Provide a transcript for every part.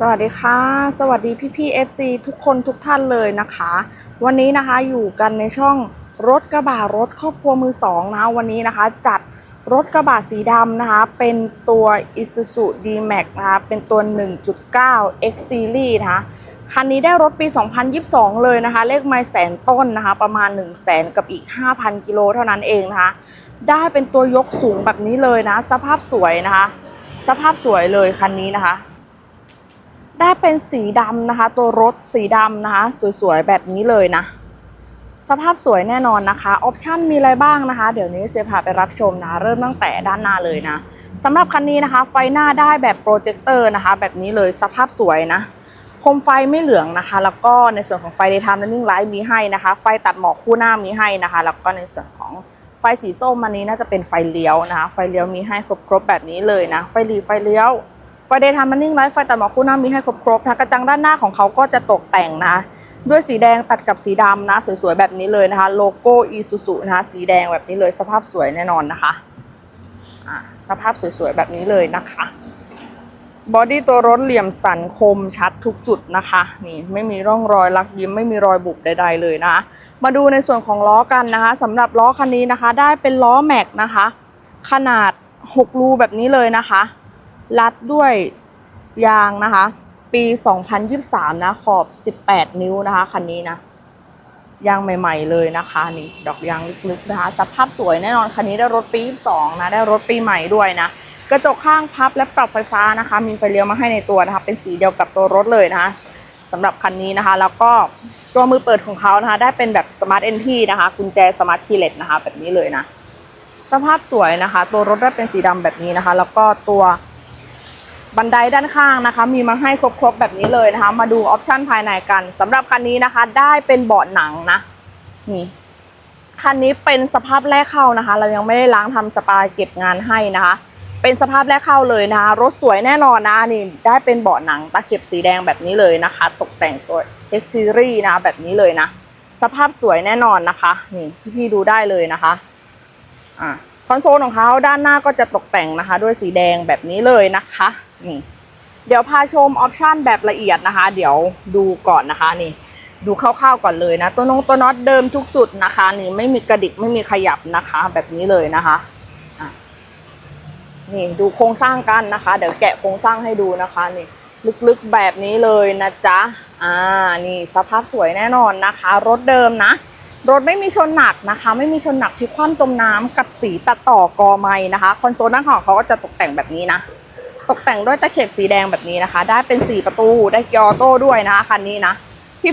สวัสดีค่ะ สวัสดีพี่พี่ๆ FC ทุกคนทุกท่านเลยนะคะ วันนี้นะคะอยู่กันในช่องรถกระบะรถครอบครัวมือสองนะคะวันนี้นะคะ จัดรถกระบะสีดำนะคะ เป็นตัว Isuzu D-Max นะคะเป็นตัว 1.9 X Series นะคะคันนี้ได้รถปี 2022 เลยนะคะ เลขไมล์แสนต้นนะคะ ประมาณ 1 0 0 0 0แสนกับอีก 5,000 กิโลเท่านั้นเองนะคะ ได้เป็นตัวยกสูงแบบนี้เลยนะ สภาพสวยนะคะ สภาพสวยเลยคันนี้นะคะ ได้เป็นสีดำนะคะ ตัวรถสีดำนะคะ สวยๆ แบบนี้เลยนะ สภาพสวยแน่นอนนะคะ ออปชั่นมีอะไรบ้างนะคะ เดี๋ยวนี้เซพาไปรับชมนะ เริ่มตั้งแต่ด้านหน้าเลยนะสำหรับคันนี้นะคะ ไฟหน้าได้แบบโปรเจคเตอร์นะคะ แบบนี้เลยสภาพสวยนะโคมไฟไม่เหลืองนะคะ แล้วก็ในส่วนของไฟ daytime running light มีให้นะคะ ไฟตัดหมอกคู่หน้ามีให้นะคะ แล้วก็ในส่วนของไฟสีส้มอันนี้น่าจะเป็นไฟเลี้ยวนะคะ ไฟเลี้ยวมีให้ครบๆแบบนี้เลยนะ ไฟหลีไฟเลี้ยว ไฟเดย์ทำมันนิ่งไลท์ไฟตัดหมอกคู่หน้ามีให้ครบๆนะกระจังด้านหน้าของเขาก็จะตกแต่งนะ ด้วยสีแดงตัดกับสีดำนะ สวยๆ แบบนี้เลยนะคะ โลโก้อีซูซูนะคะสีแดงแบบนี้เลยสภาพสวยแน่นอนนะคะสภาพสวยๆ แบบนี้เลยนะคะบอดี้ตัวรถเหลี่ยมสันคมชัดทุกจุดนะคะ นี่ไม่มีร่องรอยลักยิ้มไม่มีรอยบุบใด ๆ เลยนะคะมาดูในส่วนของล้อกันนะคะสำหรับล้อคันนี้นะคะ ได้เป็นล้อแม็กนะคะ ขนาด 6 รูแบบนี้เลยนะคะ รัดด้วยยางนะคะ ปี 2023 นะ ขอบ 18 นิ้วนะคะ คันนี้นะ ยางใหม่ๆเลยนะคะนี่ ดอกยางลึกๆนะคะ สภาพสวยแน่นอน คันนี้ได้รถปี 22 นะ ได้รถปีใหม่ด้วยนะ กระจกข้างพับและปรับไฟฟ้านะคะ มีไฟเลี้ยวมาให้ในตัวนะคะ เป็นสีเดียวกับตัวรถเลยนะคะสำหรับคันนี้นะคะ แล้วก็ตัวมือเปิดของเขานะคะ ได้เป็นแบบ Smart Entry นะคะ กุญแจ Smart Keyless นะคะ แบบนี้เลยนะ สภาพสวยนะคะ ตัวรถได้เป็นสีดำแบบนี้นะคะ แล้วก็ตัว บันไดด้านข้างนะคะ มีมาให้ครบๆแบบนี้เลยนะคะ มาดูออปชันภายในกันสำหรับคันนี้นะคะ ได้เป็นเบาะหนังนะนี่คันนี้เป็นสภาพแรกเข้านะคะ เรายังไม่ได้ล้างทำสปาเก็บงานให้นะคะ เป็นสภาพแรกเข้าเลยนะคะรถสวยแน่นอนนะนี่ได้เป็นเบาะหนังตะเข็บสีแดงแบบนี้เลยนะคะ ตกแต่งตัว X Series นะแบบนี้เลยนะสภาพสวยแน่นอนนะคะ นี่พี่ๆดูได้เลยนะคะอ่าคอนโซลของเขาด้านหน้าก็จะตกแต่งนะคะ ด้วยสีแดงแบบนี้เลยนะคะ นี่ เดี๋ยวพาชมออปชันแบบละเอียดนะคะ เดี๋ยวดูก่อนนะคะนี่ ดูคร่าวๆก่อนเลยนะ ตัวนงตัวน็อตเดิมทุกจุดนะคะ นี่ไม่มีกระดิกไม่มีขยับนะคะ แบบนี้เลยนะคะนี่ดูโครงสร้างกันนะคะ เดี๋ยวแกะโครงสร้างให้ดูนะคะนี่ลึกๆแบบนี้เลยนะจ๊ะอ่านี่สภาพสวยแน่นอนนะคะ รถเดิมนะ รถไม่มีชนหนักนะคะ ไม่มีชนหนักที่คว่ำจมน้ำกับสีตัดต่อกอไม้นะคะ คอนโซลด้านของเขาก็จะตกแต่งแบบนี้นะ ตกแต่งด้วยตะเข็บสีแดงแบบนี้นะคะ ได้เป็นสีประตูได้ยอโต้ด้วยนะคะคันนี้นะ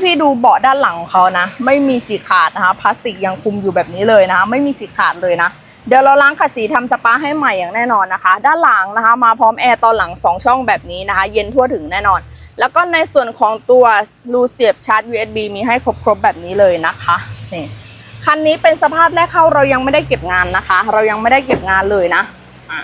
พี่ๆดูเบาะด้านหลังของเขานะ ไม่มีฉีกขาดนะคะพลาสติกยังคุมอยู่แบบนี้เลยนะคะไม่มีฉีกขาดเลยนะ เดี๋ยวเราล้างขัดสีทำสปาให้ใหม่อย่างแน่นอนนะคะ ด้านหลังนะคะ มาพร้อมแอร์ตอนหลัง 2 ช่องแบบนี้นะคะ เย็นทั่วถึงแน่นอน แล้วก็ในส่วนของตัวรูเสียบชาร์จ USB มีให้ครบๆแบบนี้เลยนะคะนี่คันนี้เป็นสภาพแรกเข้าเรายังไม่ได้เก็บงานนะคะ เรายังไม่ได้เก็บงานเลยนะอะ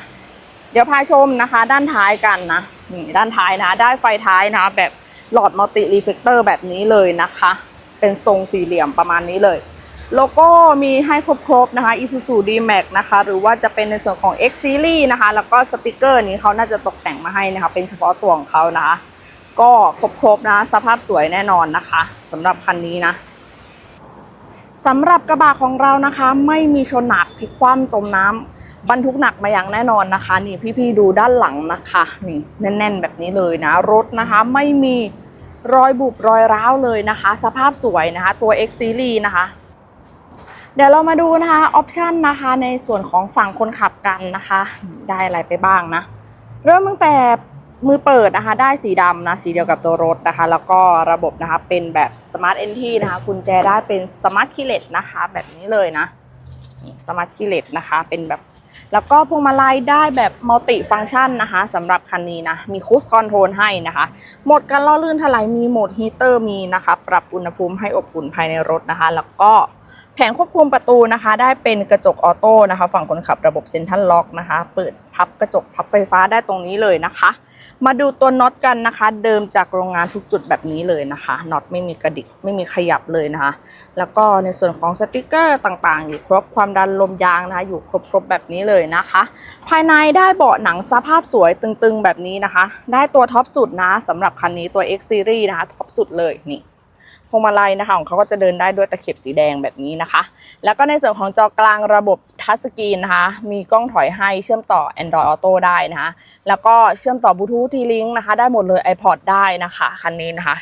เดี๋ยวพาชมนะคะ ด้านท้ายกันนะนี่ด้านท้ายนะ ได้ไฟท้ายนะ แบบหลอดมัลติรีเฟกเตอร์แบบนี้เลยนะคะ เป็นทรงสี่เหลี่ยมประมาณนี้เลยโลโก้มีให้ครบๆนะคะ Isuzu D-Max นะคะ หรือว่าจะเป็นในส่วนของ X Series นะคะ แล้วก็สติกเกอร์นี้เขาน่าจะตกแต่งมาให้นะคะ เป็นเฉพาะตัวของเขานะคะ ก็ครบๆนะ สภาพสวยแน่นอนนะคะสำหรับคันนี้นะสำหรับกระบะของเรานะคะ ไม่มีชนหนักพลิกคว่ำจมน้ำ บรรทุกหนักมาอย่างแน่นอนนะคะ นี่พี่ๆดูด้านหลังนะคะนี่แน่น ๆ แบบนี้เลยนะ รถนะคะไม่มีรอยบุบรอยร้าวเลยนะคะ สภาพสวยนะคะ ตัว X Series นะคะ เดี๋ยวเรามาดูนะคะออปชันนะคะในส่วนของฝั่งคนขับกันนะคะ ได้อะไรไปบ้างนะ เริ่มตั้งแต่มือเปิดนะคะ ได้สีดำนะ สีเดียวกับตัวรถนะคะ แล้วก็ระบบนะคะเป็นแบบ Smart Entry นะคะกุญแจได้เป็น Smart Keyless นะคะ แบบนี้เลยนะนี่ Smart Keyless นะคะ เป็นแบบ แล้วก็พวงมาลัยได้แบบมัลติฟังก์ชันนะคะสำหรับคันนี้นะ มีคูสคอนโทรลให้นะคะ โหมดการล่อลื่นถลายมีโหมดฮีเตอร์มีนะคะ ปรับอุณหภูมิให้อบอุ่นภายในรถนะคะ แล้วก็แผงควบคุมประตูนะคะ ได้เป็นกระจกออโต้นะคะ ฝั่งคนขับระบบเซ็นทรัลล็อกนะคะ เปิดพับกระจกพับไฟฟ้าได้ตรงนี้เลยนะคะ มาดูตัวน็อตกันนะคะ เดิมจากโรงงานทุกจุดแบบนี้เลยนะคะน็อตไม่มีกระดิกไม่มีขยับเลยนะคะ แล้วก็ในส่วนของสติกเกอร์ต่างๆ อยู่ครบความดันลมยางนะคะ อยู่ครบๆแบบนี้เลยนะคะ ภายในได้เบาะหนังสภาพสวยตึงๆแบบนี้นะคะ ได้ตัวท็อปสุดนะสำหรับคันนี้ตัว X Series นะคะท็อปสุดเลยนี่ พวงมาลัยนะคะของเขาก็จะเดินได้ด้วยตะเข็บสีแดงแบบนี้นะคะ แล้วก็ในส่วนของจอกลางระบบทัชสกรีนนะคะ มีกล้องถอยให้เชื่อมต่อ Android Auto ได้นะคะ แล้วก็เชื่อมต่อบลูทูธทีลิงนะคะ ได้หมดเลย iPod ได้นะคะ คันนี้นะคะ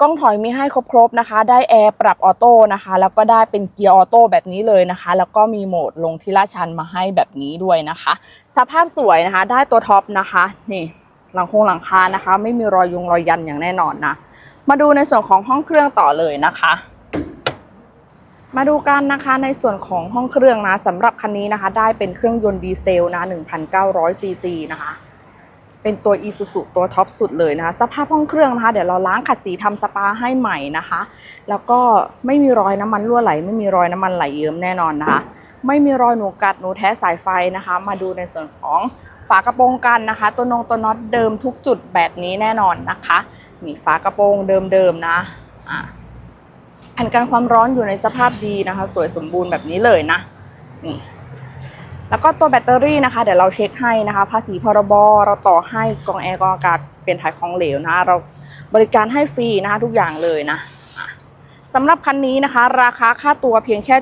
กล้องถอยมีให้ครบๆนะคะ ได้แอร์ปรับออโต้นะคะ แล้วก็ได้เป็นเกียร์ออโต้แบบนี้เลยนะคะ แล้วก็มีโหมดลงที่ลาชันมาให้แบบนี้ด้วยนะคะ สภาพสวยนะคะ ได้ตัวท็อปนะคะ นี่หลังโครงหลังคานะคะ ไม่มีรอยยุงรอยยันอย่างแน่นอนนะ มาดูในส่วนของห้องเครื่องต่อเลยนะคะ มาดูกันนะคะในส่วนของห้องเครื่องนะสำหรับคันนี้นะคะ ได้เป็นเครื่องยนต์ดีเซลนะ1,900ซีซีนะคะเป็นตัว Isuzu ตัวท็อปสุดเลยนะคะ สภาพห้องเครื่องนะคะ เดี๋ยวเราล้างขัดสีทำสปาให้ใหม่นะคะ แล้วก็ไม่มีรอยน้ำมันรั่วไหล ไม่มีรอยน้ำมันไหลเยิ้มแน่นอนนะคะ ไม่มีรอยหนูกัดหนูแท้สายไฟนะคะ มาดูในส่วนของฝากระโปรงกันนะคะ ตัวนงตัวน็อตเดิมทุกจุดแบบนี้แน่นอนนะคะ มีฝากระโปรงเดิมๆนะอ่าแผ่นกันความร้อนอยู่ในสภาพดีนะคะ สวยสมบูรณ์แบบนี้เลยนะนี่แล้วก็ตัวแบตเตอรี่นะคะ เดี๋ยวเราเช็คให้นะคะ ภาษีพรบเราต่อให้กองแอร์กองอากาศเป็นถ่ายของเหลวนะ เราบริการให้ฟรีนะคะทุกอย่างเลยนะ สำหรับคันนี้นะคะ ราคาค่าตัวเพียงแค่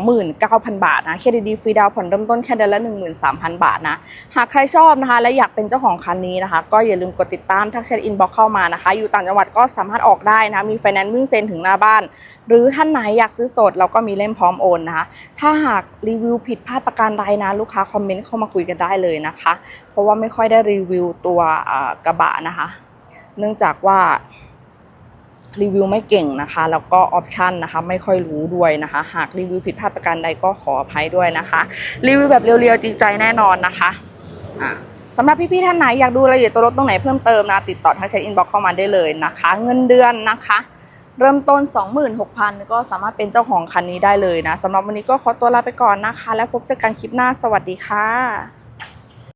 729,000 บาทนะเครดิตดีฟรีดาวผ่อนเริ่มต้นแค่เดือนละ 13,000 บาทนะ หากใครชอบนะคะ และอยากเป็นเจ้าของคันนี้นะคะ ก็อย่าลืมกดติดตามทักแชทอินบ็อกเข้ามานะคะ อยู่ต่างจังหวัดก็สามารถออกได้นะ มีไฟแนนซ์วิ่งเซ็นถึงหน้าบ้าน หรือท่านไหนอยากซื้อสดเราก็มีเล่มพร้อมโอนนะคะ ถ้าหากรีวิวผิดพลาดประการใดนะลูกค้าคอมเมนต์เข้ามาคุยกันได้เลยนะคะ เพราะว่าไม่ค่อยได้รีวิวตัวกระบะนะคะ เนื่องจากว่า รีวิวไม่เก่งนะคะ แล้วก็ออปชันนะคะไม่ค่อยรู้ด้วยนะคะ หากรีวิวผิดพลาดประการใดก็ขออภัยด้วยนะคะ รีวิวแบบเรียวๆจริงใจแน่นอนนะคะอ่าสำหรับพี่ๆท่านไหนอยากดูรายละเอียดตัวรถตรงไหนเพิ่มเติมนะ ติดต่อทางแชทอินบ็อกเข้ามาได้เลยนะคะ เงินเดือนนะคะ เริ่มต้น 26,000 ก็สามารถเป็นเจ้าของคันนี้ได้เลยนะสำหรับวันนี้ก็ขอตัวลาไปก่อนนะคะ แล้วพบเจอกันคลิปหน้าสวัสดีค่ะ